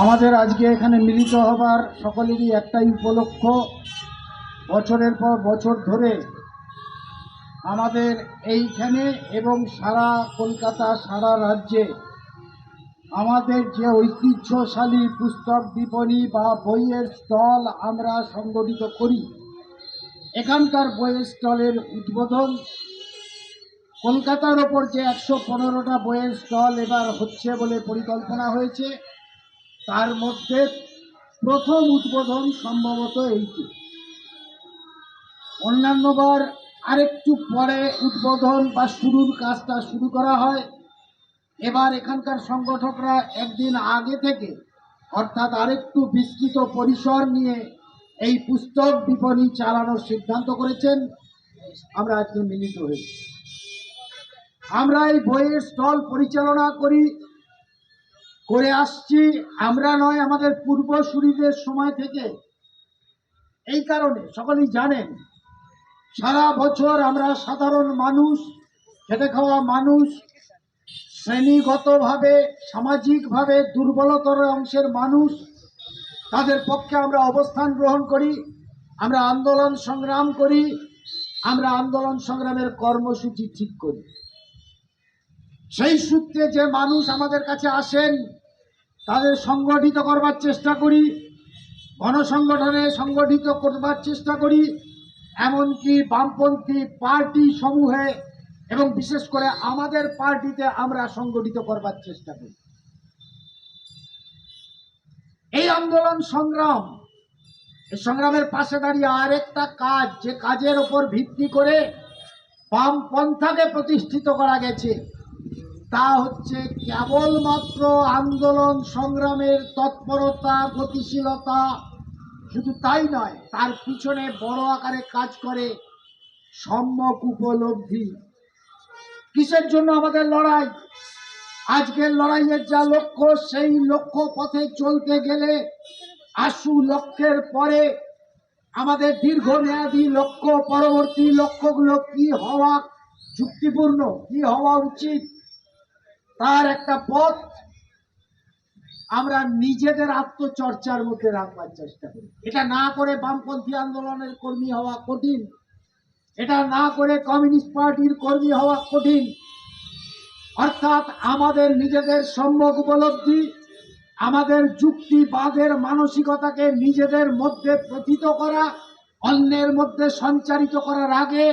আমাদের আজকে এখানে মিলিত হবার সকলেরই একটাই উপলক্ষ। বছরের পর বছর ধরে আমাদের এইখানে এবং সারা কলকাতা, সারা রাজ্যে আমাদের যে ঐতিহ্যশালী পুস্তক বিপণী বা বইয়ের স্টল আমরা সংগঠিত করি, এখানকার বইয়ের স্টলের উদ্বোধন। কলকাতার ওপর যে একশো পনেরোটা বইয়ের স্টল এবার হচ্ছে বলে পরিকল্পনা হয়েছে। তার মধ্যে প্রথম উদ্বোধন সম্ভবত এইটি। অন্যান্যবার আরেকটু পরে উদ্বোধন বা শুরুর কাজটা শুরু করা হয়। এবার এখানকার সংগঠকরা একদিন আগে থেকে, অর্থাৎ আরেকটু বিস্তৃত পরিসর নিয়ে এই পুস্তক বিপণী চালানোর সিদ্ধান্ত করেছেন। আমরা আজকে মিলিত হয়েছি আমরা এই বইয়ের স্টল পরিচালনা করি করে আসছি, আমরা নয়, আমাদের পূর্বসূরিদের সময় থেকে। এই কারণে সকলেই জানেন, সারা বছর আমরা সাধারণ মানুষ, খেটে খাওয়া মানুষ, শ্রেণীগতভাবে, সামাজিকভাবে দুর্বলতর অংশের মানুষ, তাদের পক্ষে আমরা অবস্থান গ্রহণ করি, আমরা আন্দোলন সংগ্রাম করি, আমরা আন্দোলন সংগ্রামের কর্মসূচি ঠিক করি। সেই সূত্রে যে মানুষ আমাদের কাছে আসেন তাদের সংগঠিত করবার চেষ্টা করি, গণসংগঠনে সংগঠিত করবার চেষ্টা করি, এমনকি বামপন্থী পার্টি সমূহে এবং বিশেষ করে আমাদের পার্টিতে আমরা সংগঠিত করবার চেষ্টা করি। এই আন্দোলন সংগ্রাম, এই সংগ্রামের পাশে দাঁড়িয়ে আরেকটা কাজ, যে কাজের ওপর ভিত্তি করে বামপন্থাকে প্রতিষ্ঠিত করা গেছে। তা হচ্ছে কেবলমাত্র আন্দোলন সংগ্রামের তৎপরতা, গতিশীলতা, শুধু তাই নয়, তার পিছনে বড় আকারে কাজ করে সম্যক উপলব্ধি। কিসের জন্য আমাদের লড়াই? আজকের লড়াইয়ের যা লক্ষ্য, সেই লক্ষ্য পথে চলতে গেলে আশু লক্ষ্যের পরে আমাদের দীর্ঘমেয়াদী লক্ষ্য, পরবর্তী লক্ষ্যগুলো কি হওয়া যুক্তিপূর্ণ, কি হওয়া উচিত? তার একটা পথ, আমরা নিজেদের আত্মচর্চার মধ্যে রাখবার চেষ্টা করি। এটা না করে বামপন্থী আন্দোলনের কর্মী হওয়া কঠিন, এটা না করে কমিউনিস্ট পার্টির কর্মী হওয়া কঠিন। অর্থাৎ আমাদের নিজেদের সম্যক উপলব্ধি, আমাদের যুক্তিবাদের মানসিকতাকে নিজেদের মধ্যে প্রথিত করা, অন্যের মধ্যে সঞ্চারিত করার আগে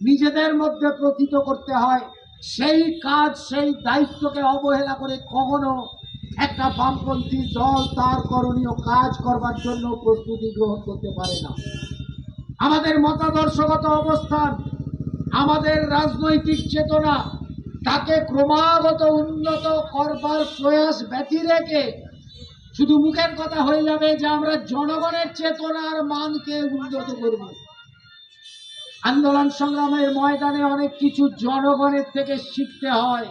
নিজেদের মধ্যে প্রথিত করতে হয়। সেই কাজ, সেই দায়িত্বকে অবহেলা করে কখনো একটা বামপন্থী দল তার করণীয় কাজ করবার জন্য প্রস্তুতি গ্রহণ করতে পারে না। আমাদের মতাদর্শগত অবস্থান, আমাদের রাজনৈতিক চেতনা, তাকে ক্রমাগত উন্নত করবার প্রয়াস ব্যতি রেখে শুধু মুখের কথা হয়ে যাবে যে আমরা জনগণের চেতনার মানকে উন্নত করব। আন্দোলন সংগ্রামের ময়দানে অনেক কিছু জনগণের থেকে শিখতে হয়।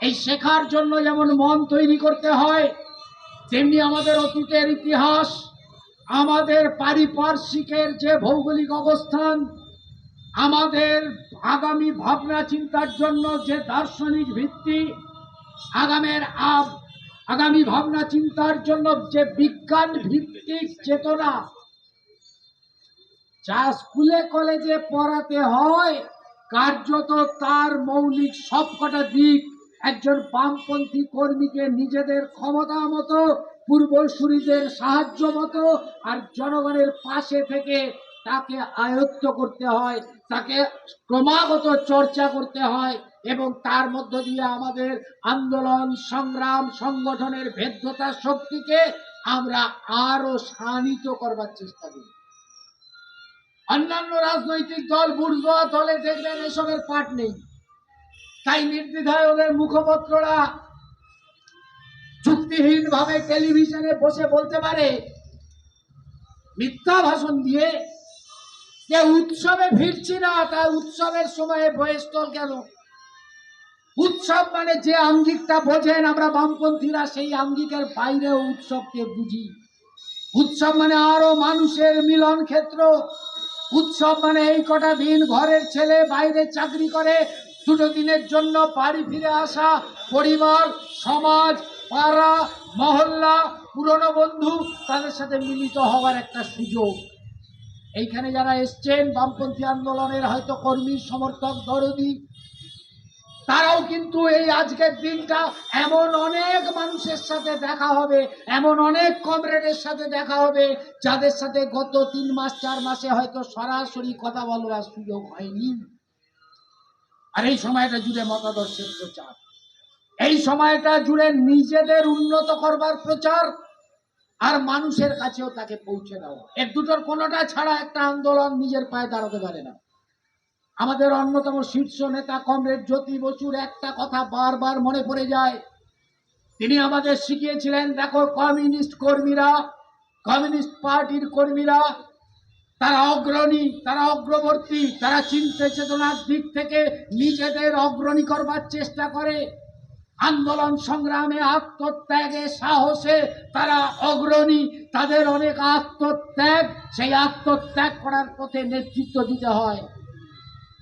এই শেখার জন্য যেমন মন তৈরি করতে হয়, তেমনি আমাদের অতীতের ইতিহাস, আমাদের পারিপার্শ্বিকের যে ভৌগোলিক অবস্থান, আমাদের আগামী ভাবনা চিন্তার জন্য যে দার্শনিক ভিত্তি, আগামের আগামী ভাবনা চিন্তার জন্য যে বিজ্ঞান ভিত্তিক চেতনা যা স্কুলে কলেজে পড়াতে হয়, কার্যত তার মৌলিক সবকটা দিক। একজন বামপন্থী কর্মীকে নিজেদের ক্ষমতা মতো, পূর্বসূরিদের সাহায্য মতো, আর জনগণের পাশে থেকে তাকে আয়ত্ত করতে হয়, তাকে ক্রমাগত চর্চা করতে হয় এবং তার মধ্য দিয়ে আমাদের আন্দোলন, সংগ্রাম, সংগঠনের ভেদ্যতা শক্তিকে আমরা আরও শানিত করবার চেষ্টা করি। অন্যান্য রাজনৈতিক দল, বুর্জোয়া দলে দেখবেন এসবের পাঠ নেই। তাই নির্দ্বিধায় মুখপত্ররা যুক্তিহীন ভাবে টেলিভিশনে বসে বলতে পারে, মিথ্যা ভাষণ দিয়ে যে উৎসবে ফিরছি না, তা উৎসবের সময়ে বয়স্থল কেন? উৎসব মানে যে আঙ্গিকটা বোঝেন আমরা বামপন্থীরা, সেই আঙ্গিকের বাইরেও উৎসবকে বুঝি। উৎসব মানে আরও মানুষের মিলন ক্ষেত্র উৎসব মানে এই কটা দিন ঘরের ছেলে বাইরে চাকরি করে। দুটো দিনের জন্য বাড়ি ফিরে আসা, পরিবার, সমাজ, পাড়া, মহল্লা, পুরনো বন্ধু তাদের সাথে মিলিত হওয়ার একটা সুযোগ। এইখানে যারা এসছেন, বামপন্থী আন্দোলনের হয়তো কর্মী, সমর্থক, দরদি তারাও কিন্তু এই আজকের দিনটা এমন অনেক মানুষের সাথে দেখা হবে, এমন অনেক কমরেডের সাথে দেখা হবে, যাদের সাথে গত তিন মাস, চার মাসে হয়তো সরাসরি কথা বলবার সুযোগ হয়নি। আর এই সময়টা জুড়ে মতাদর্শের প্রচার। এই সময়টা জুড়ে নিজেদের উন্নত করবার প্রচার আর মানুষের কাছেও তাকে পৌঁছে দেওয়া। এর দুটোর কোনোটা ছাড়া একটা আন্দোলন নিজের পায়ে দাঁড়াতে পারে না। আমাদের অন্যতম শীর্ষ নেতা কমরেড জ্যোতি বসুর একটা কথা বারবার মনে পড়ে যায়। তিনি আমাদের শিখিয়েছিলেন, দেখো কমিউনিস্ট কর্মীরা, কমিউনিস্ট পার্টির কর্মীরা, তারা অগ্রণী, তারা অগ্রবর্তী, তারা চিন্তা চেতনার দিক থেকে নিজেদের অগ্রণী করবার চেষ্টা করে। আন্দোলন সংগ্রামে আত্মত্যাগে সাহসে তারা অগ্রণী, তাদের অনেক আত্মত্যাগ, সেই আত্মত্যাগ করার পথে নেতৃত্ব দিতে হয়।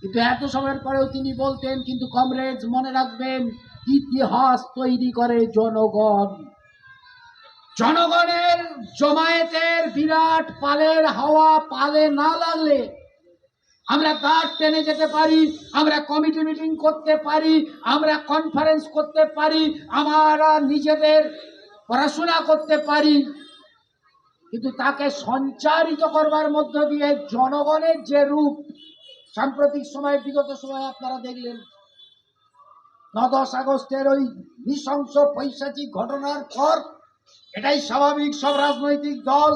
কিন্তু এত সময়ের পরেও তিনি বলতেন, কিন্তু কমরেজ মনে রাখবেন, ইতিহাস তৈরি করে জনগণ। জনগণের জমায়েতের বিরাট পালের হাওয়া পালে না লাগলে আমরা গার্ড টেনে যেতে পারি, আমরা কমিটি মিটিং করতে পারি, আমরা কনফারেন্স করতে পারি, আমরা নিজেদের পড়াশোনা করতে পারি। কিন্তু তাকে সঞ্চারিত করবার মধ্য দিয়ে জনগণের যে রূপ সাম্প্রতিক সময়ে, বিগত সময়ে আপনারা দেখলেন ন দশ আগস্টের ওই নৃশংস পৈশাচিক ঘটনার পর এটাই স্বাভাবিক, সব রাজনৈতিক দল,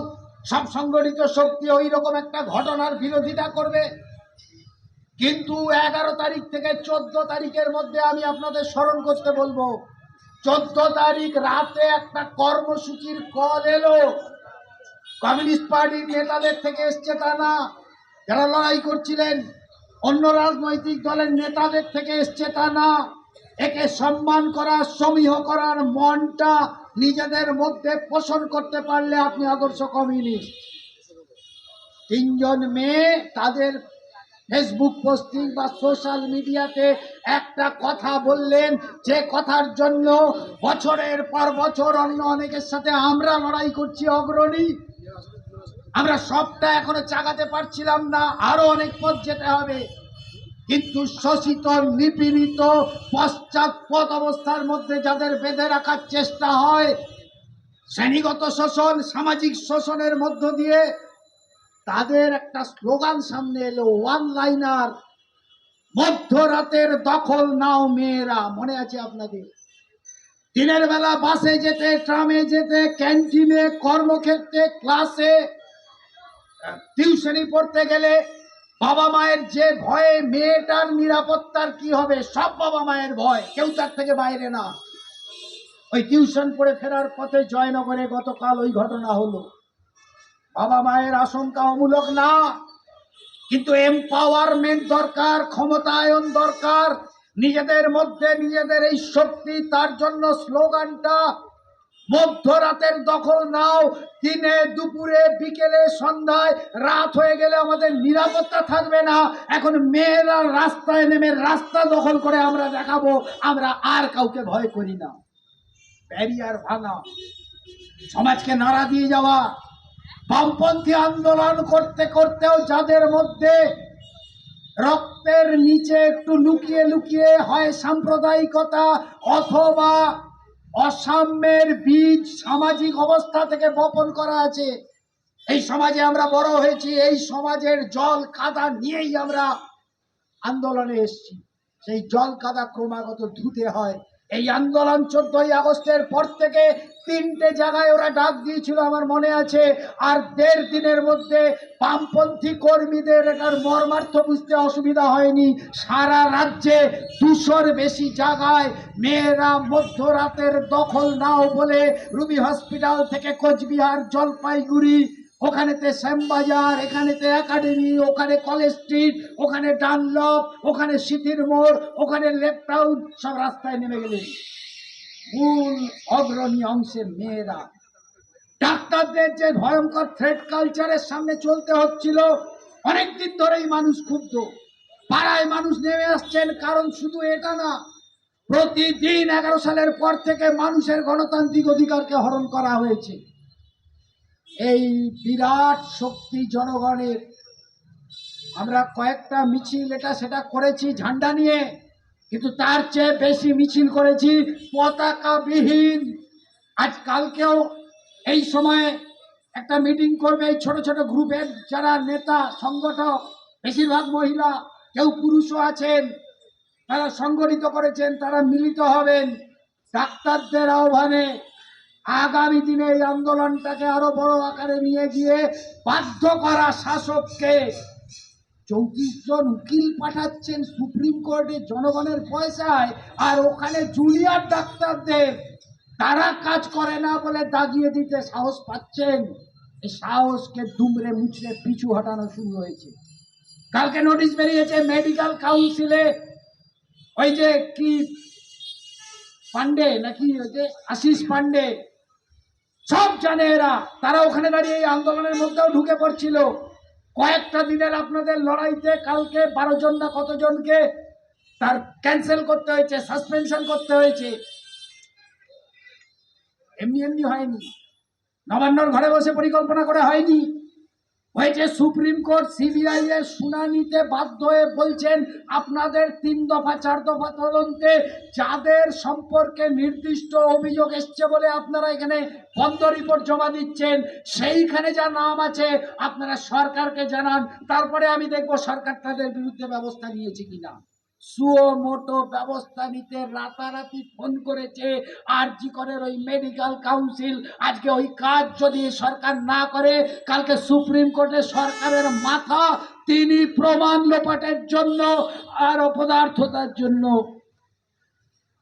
সব সংগঠিত শক্তি ওই রকম একটা ঘটনার বিরোধিতা করবে। কিন্তু এগারো তারিখ থেকে চোদ্দ তারিখের মধ্যে আমি আপনাদের স্মরণ করতে বলব, চোদ্দ তারিখ রাতে একটা কর্মসূচির কল এলো। কমিউনিস্ট পার্টির নেতাদের থেকে এসছে তা না যারা লড়াই করছিলেন। অন্য রাজনৈতিক দলের নেতাদের থেকে এসছে তা না একে সম্মান করার, সমীহ করার মনটা নিজেদের মধ্যে পোষণ করতে পারলে আপনি আদর্শ কমিউনিস্ট। তিনজন মেয়ে তাদের ফেসবুক পোস্টিং বা সোশ্যাল মিডিয়াতে একটা কথা বললেন। যে কথার জন্য বছরের পর বছর অন্য অনেকের সাথে আমরা লড়াই করছি অগ্রণী। আমরা সবটা এখনও চাগাতে পারছিলাম না, আরও অনেক পথ যেতে হবে। কিন্তু শোষিত, নিপীড়িত, পশ্চাৎপদ অবস্থার মধ্যে যাদের বেঁধে রাখার চেষ্টা হয়, শ্রেণীগত শোষণ, সামাজিক শোষণের মধ্য দিয়ে, তাদের একটা স্লোগান সামনে এলো ওয়ান লাইনার মধ্যরাতের দখল নাও মেয়েরা। মনে আছে আপনাদের? দিনের বেলা বাসে যেতে, ট্রামে যেতে, ক্যান্টিনে, কর্মক্ষেত্রে, ক্লাসে টিউশনি পড়তে গেলে বাবা মায়ের যে ভয়ে মেয়েটার নিরাপত্তার কি হবে, সব বাবা মায়ের ভয়। কেউ তার থেকে বাইরে না। ওই টিউশন পড়ে ফেরার পথে জয়নগরে গতকাল ওই ঘটনা হলো। বাবা মায়ের আশঙ্কা অমূলক না, কিন্তু এম্পাওয়ারমেন্ট দরকার, ক্ষমতায়ন দরকার। নিজেদের মধ্যে নিজেদের এই শক্তি, তার জন্য স্লোগানটা মধ্যরাতের দখল নাও। দিনে, দুপুরে, বিকেলে, সন্ধ্যায়, রাত হয়ে গেলে আমাদের নিরাপত্তা থাকবে না। এখন মেয়েরা রাস্তায় নেমে রাস্তা দখল করে আমরা দেখাবো, আমরা আর কাউকে ভয় করি না। ব্যারিয়ার ভাঙা, সমাজকে নাড়া দিয়ে যাওয়া, বামপন্থী আন্দোলন করতে করতেও যাদের মধ্যে রক্তের নিচে একটু লুকিয়ে লুকিয়ে হয় সাম্প্রদায়িকতা অথবা অসাম্যের বীজ সামাজিক অবস্থা থেকে বপন করা আছে। এই সমাজে আমরা বড় হয়েছি, এই সমাজের জল কাদা নিয়েই আমরা আন্দোলনে এসছি। সেই জল কাদা ক্রমাগত ধুতে হয়। এই আন্দোলন চোদ্দই আগস্টের পর থেকে তিনটে জায়গায় ওরা ডাক দিয়েছিল, আমার মনে আছে। আর দেড় দিনের মধ্যে বামপন্থী কর্মীদের এটার মর্মার্থ বুঝতে অসুবিধা হয়নি। সারা রাজ্যে দুশোর বেশি জায়গায় মেয়েরা মধ্যরাতের দখল নাও বলে রুবি হসপিটাল থেকে কোচবিহার জলপাইগুড়ি, ওখানেতে শ্যামবাজার, এখানেতে একাডেমি, ওখানে কলেজ স্ট্রিট, ওখানে ডানলপ ওখানে সিটির মোড়, ওখানে লেফট টাউন, সব রাস্তায় নেমে গেলেন। মূল অগ্রণী অংশের মেয়েরা। ডাক্তারদের যে ভয়ঙ্কর থ্রেড কালচারের সামনে চলতে হচ্ছিল, অনেকদিন ধরেই মানুষ ক্ষুব্ধ। পাড়ায় মানুষ নেমে আসছেন, কারণ শুধু এটা না, প্রতিদিন এগারো সালের পর থেকে মানুষের গণতান্ত্রিক অধিকারকে হরণ করা হয়েছে। এই বিরাট শক্তি জনগণের আমরা কয়েকটা মিছিল এটা সেটা করেছি, ঝান্ডা নিয়ে। কিন্তু তার চেয়ে বেশি মিছিল করেছি পতাকাবিহীন। আজ কালকেও এই সময়ে একটা মিটিং করবে এই ছোট ছোট গ্রুপের যারা নেতা, সংগঠক, বেশিরভাগ মহিলা, কেউ পুরুষও আছেন, তারা সংগঠিত করেছেন, তারা মিলিত হবেন। ডাক্তারদের আহ্বানে আগামী দিনে এই আন্দোলনটাকে আরও বড় আকারে নিয়ে গিয়ে বাধ্য করা শাসককে চৌত্রিশ জন উকিল পাঠাচ্ছেন সুপ্রিম কোর্টে জনগণের পয়সায়, আর ওখানে জুনিয়র ডাক্তারদের। তারা কাজ করে না বলে দাগিয়ে দিতে সাহস পাচ্ছেন। এই সাহসকে দুমড়ে মুচড়ে পিছু হটানো শুরু হয়েছে। কালকে নোটিশ বেরিয়েছে মেডিকেল কাউন্সিলে। ওই যে কি পান্ডে নাকি ওই যে আশিস পান্ডে সব জানে এরা। তারা ওখানে দাঁড়িয়ে এই আন্দোলনের মধ্যেও ঢুকে পড়ছিল। কয়েকটা দিনের আপনাদের লড়াইতে কালকে বারো জন না কতজনকে তার ক্যান্সেল করতে হয়েছে সাসপেনশন করতে হয়েছে। এমনি এমনি হয়নি। নবান্নর ঘরে বসে পরিকল্পনা করে হয়নি। হয়েছে সুপ্রিম কোর্ট সিবিআই এর শুনানিতে বাধ্য হয়ে বলছেন, আপনাদের তিন দফা, চার দফা তদন্তে যাদের সম্পর্কে নির্দিষ্ট অভিযোগ এসছে বলে আপনারা এখানে বন্ধ রিপোর্ট জমা দিচ্ছেন, সেইখানে যা নাম আছে আপনারা সরকারকে জানান, তারপরে আমি দেখব সরকার তাদের বিরুদ্ধে ব্যবস্থা নিয়েছে কিনা। সুও মোটো ব্যবস্থা নিতে রাতারাতি ফোন করেছে আর জি করের ওই মেডিকেল কাউন্সিল আজকে ওই কাজ যদি সরকার না করে, কালকে সুপ্রিম কোর্টে সরকারের মাথা তিনি প্রমাণ লোপাটের জন্য আর অপদার্থতার জন্য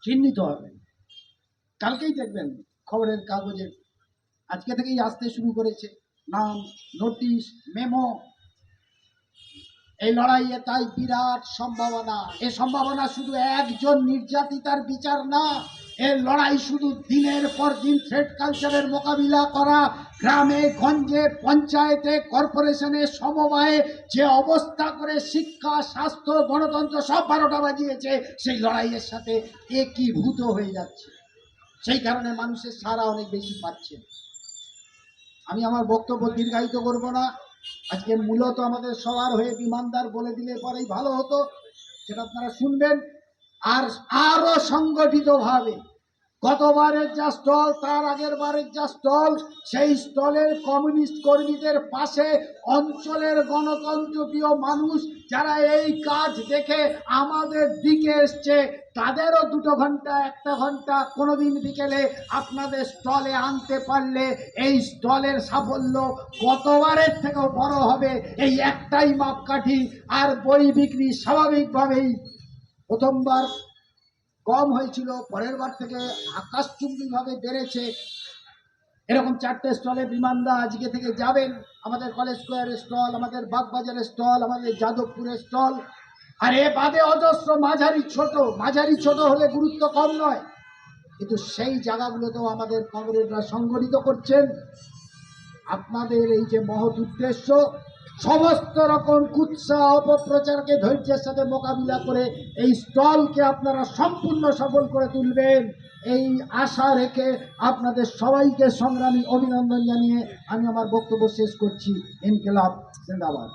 চিহ্নিত হবেন। কালকেই দেখবেন খবরের কাগজে। আজকে থেকেই আসতে শুরু করেছে। নাম, নোটিশ, মেমো এই লড়াইয়ে তাই বিরাট সম্ভাবনা। এ সম্ভাবনা শুধু একজন নির্যাতিতার বিচার না এর লড়াই শুধু দিনের পর দিন থ্রেড কালচারের মোকাবিলা করা, গ্রামে, গঞ্জে, পঞ্চায়েতে, কর্পোরেশনে, সমবায়ে যে অবস্থা করে শিক্ষা, স্বাস্থ্য, গণতন্ত্র সব বারোটা বাজিয়েছে, সেই লড়াইয়ের সাথে একীভূত হয়ে যাচ্ছে। সেই কারণে মানুষের সারা অনেক বেশি পাচ্ছে। আমি আমার বক্তব্য দীর্ঘায়িত করব না। আজকে মূলত আমাদের সবার হয়ে বিমানদার বলে দিলে পরেই ভালো হতো, সেটা আপনারা শুনবেন। আর আরও সংগঠিত ভাবে গতবারের যা স্টল, তার আগের বারের যা স্টল, সেই স্টলের কমিউনিস্ট কর্মীদের পাশে অঞ্চলের গণতন্ত্রপ্রিয় মানুষ যারা এই কাজ দেখে আমাদের দিকে এসছে, তাদেরও দুটো ঘণ্টা, একটা ঘণ্টা কোনোদিন বিকেলে আপনাদের স্টলে আনতে পারলে এই স্টলের সাফল্য গতবারের থেকেও বড় হবে। এই একটাই মাপকাঠি আর বই বিক্রি স্বাভাবিকভাবেই প্রথমবার কম হয়েছিল, পরের বার থেকে আকাশচুম্বীভাবে বেড়েছে। এরকম চারটে স্টলে বিমানদা আজকে থেকে যাবেন। আমাদের কলেজ স্কোয়ারের স্টল, আমাদের বাগবাজারের স্টল, আমাদের যাদবপুরের স্টল। আর এ বাদে অজস্র মাঝারি ছোট। মাঝারি ছোট হলে গুরুত্ব কম নয়। কিন্তু সেই জায়গাগুলোতেও আমাদের কংগ্রেসরা সংগঠিত করছেন। আপনাদের এই যে মহৎ উদ্দেশ্য সমস্ত রকম কুৎসা অপপ্রচারকে ধৈর্যের সাথে মোকাবিলা করে এই স্টলকে আপনারা সম্পূর্ণ সফল করে তুলবেন। এই আশা রেখে আপনাদের সবাইকে সংগ্রামী অভিনন্দন জানিয়ে আমি আমার বক্তব্য শেষ করছি। ইনকেলাব, জিন্দাবাদ।